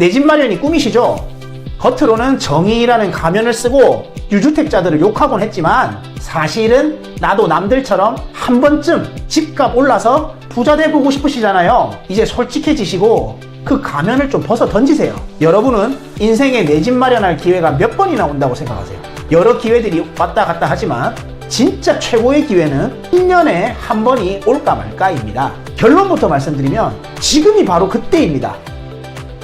내 집 마련이 꿈이시죠? 겉으로는 정의라는 가면을 쓰고 유주택자들을 욕하곤 했지만 사실은 나도 남들처럼 한 번쯤 집값 올라서 부자 돼 보고 싶으시잖아요. 이제 솔직해지시고 그 가면을 좀 벗어 던지세요. 여러분은 인생에 내 집 마련할 기회가 몇 번이나 온다고 생각하세요. 여러 기회들이 왔다 갔다 하지만 진짜 최고의 기회는 1년에 한 번이 올까 말까입니다. 결론부터 말씀드리면 지금이 바로 그때입니다.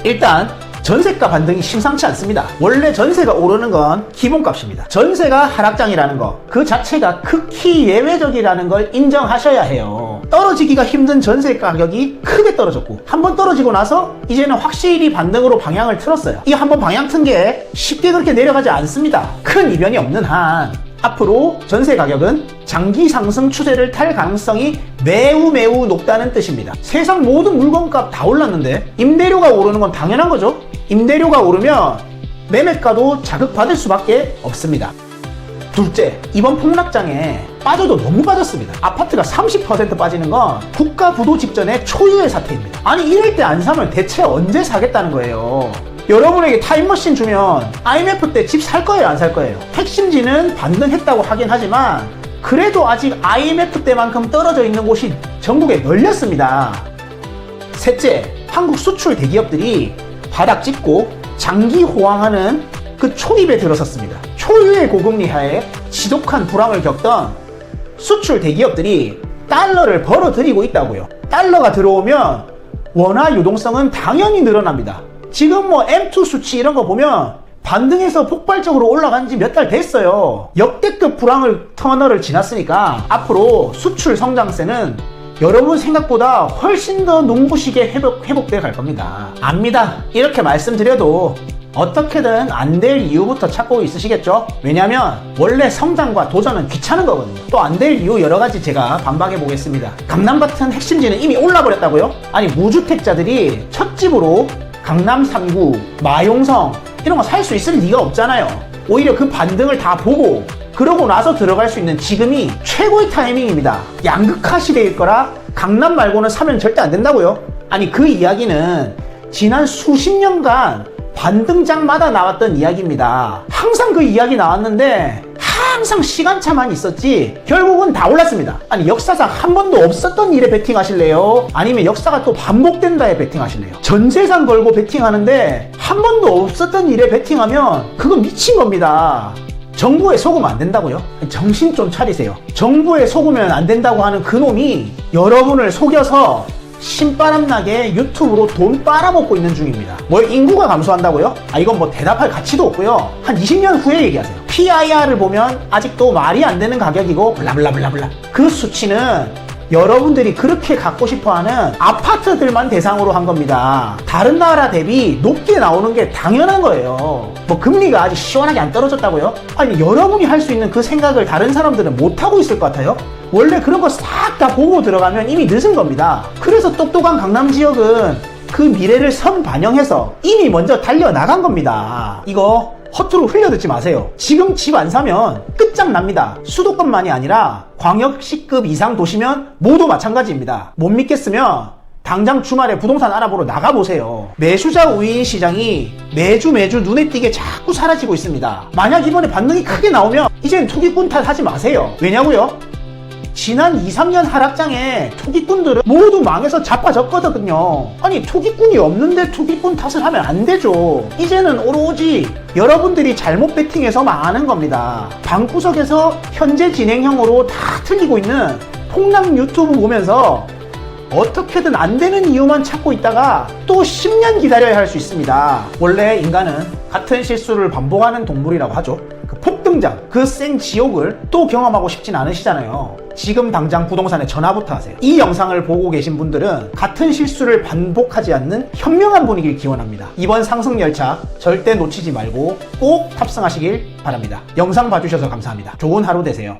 일단 전세가 반등이 심상치 않습니다. 원래 전세가 오르는 건 기본값입니다. 전세가 하락장이라는 거, 그 자체가 극히 예외적이라는 걸 인정하셔야 해요. 떨어지기가 힘든 전세 가격이 크게 떨어졌고, 한번 떨어지고 나서 이제는 확실히 반등으로 방향을 틀었어요. 이한번 방향 튼 게 쉽게 그렇게 내려가지 않습니다. 큰 이변이 없는 한, 앞으로 전세 가격은 장기 상승 추세를 탈 가능성이 매우 매우 높다는 뜻입니다. 세상 모든 물건값 다 올랐는데 임대료가 오르는 건 당연한 거죠. 임대료가 오르면 매매가도 자극받을 수밖에 없습니다. 둘째, 이번 폭락장에 빠져도 너무 빠졌습니다. 아파트가 30% 빠지는 건 국가 부도 직전의 초유의 사태입니다. 아니 이럴 때 안 사면 대체 언제 사겠다는 거예요. 여러분에게 타임머신 주면 IMF 때 집 살 거예요, 안 살 거예요? 핵심지는 반등했다고 하긴 하지만 그래도 아직 IMF 때만큼 떨어져 있는 곳이 전국에 널렸습니다. 셋째, 한국 수출 대기업들이 바닥 찍고 장기 호황하는 그 초입에 들어섰습니다. 초유의 고금리 하에 지독한 불황을 겪던 수출 대기업들이 달러를 벌어들이고 있다고요. 달러가 들어오면 원화 유동성은 당연히 늘어납니다. 지금 뭐 M2 수치 이런 거 보면 반등해서 폭발적으로 올라간 지 몇 달 됐어요. 역대급 불황을 터널을 지났으니까 앞으로 수출 성장세는 여러분 생각보다 훨씬 더 눈부시게 회복, 회복돼 갈 겁니다. 압니다. 이렇게 말씀드려도 어떻게든 안 될 이유부터 찾고 있으시겠죠? 왜냐면 원래 성장과 도전은 귀찮은 거거든요. 또 안 될 이유 여러 가지 제가 반박해 보겠습니다. 강남 같은 핵심지는 이미 올라버렸다고요? 아니 무주택자들이 첫 집으로 강남 3구, 마용성 이런 거 살 수 있을 리가 없잖아요. 오히려 그 반등을 다 보고 그러고 나서 들어갈 수 있는 지금이 최고의 타이밍입니다. 양극화 시대일 거라 강남 말고는 사면 절대 안 된다고요? 아니 그 이야기는 지난 수십 년간 반등장마다 나왔던 이야기입니다. 항상 그 이야기 나왔는데 항상 시간차만 있었지 결국은 다 올랐습니다. 아니 역사상 한 번도 없었던 일에 베팅하실래요? 아니면 역사가 또 반복된다에 베팅하실래요? 전 재산 걸고 베팅하는데 한 번도 없었던 일에 베팅하면 그거 미친 겁니다. 정부에 속으면 안 된다고요? 정신 좀 차리세요. 정부에 속으면 안 된다고 하는 그놈이 여러분을 속여서 신바람나게 유튜브로 돈 빨아먹고 있는 중입니다. 뭘 인구가 감소한다고요? 아 이건 뭐 대답할 가치도 없고요. 한 20년 후에 얘기하세요. PIR을 보면 아직도 말이 안 되는 가격이고 블라블라블라블라. 그 수치는 여러분들이 그렇게 갖고 싶어하는 아파트들만 대상으로 한 겁니다. 다른 나라 대비 높게 나오는 게 당연한 거예요. 뭐 금리가 아직 시원하게 안 떨어졌다고요? 아니 여러분이 할 수 있는 그 생각을 다른 사람들은 못 하고 있을 것 같아요? 원래 그런 거 싹 다 보고 들어가면 이미 늦은 겁니다. 그래서 똑똑한 강남 지역은 그 미래를 선 반영해서 이미 먼저 달려나간 겁니다. 이거 허투루 흘려듣지 마세요. 지금 집 안 사면 끝장납니다. 수도권만이 아니라 광역시급 이상 도시면 모두 마찬가지입니다. 못 믿겠으면 당장 주말에 부동산 알아보러 나가보세요. 매수자 우위인 시장이 매주 매주 눈에 띄게 자꾸 사라지고 있습니다. 만약 이번에 반등이 크게 나오면 이젠 투기꾼 탓하지 마세요. 왜냐고요? 지난 2, 3년 하락장에 투기꾼들은 모두 망해서 자빠졌거든요. 아니, 투기꾼이 없는데 투기꾼 탓을 하면 안 되죠. 이제는 오로지 여러분들이 잘못 베팅해서 망하는 겁니다. 방구석에서 현재 진행형으로 다 틀리고 있는 폭락 유튜브 보면서 어떻게든 안 되는 이유만 찾고 있다가 또 10년 기다려야 할 수 있습니다. 원래 인간은 같은 실수를 반복하는 동물이라고 하죠. 그 폭등장, 그생 지옥을 또 경험하고 싶진 않으시잖아요. 지금 당장 부동산에 전화부터 하세요. 이 영상을 보고 계신 분들은 같은 실수를 반복하지 않는 현명한 분이길 기원합니다. 이번 상승 열차 절대 놓치지 말고 꼭 탑승하시길 바랍니다. 영상 봐주셔서 감사합니다. 좋은 하루 되세요.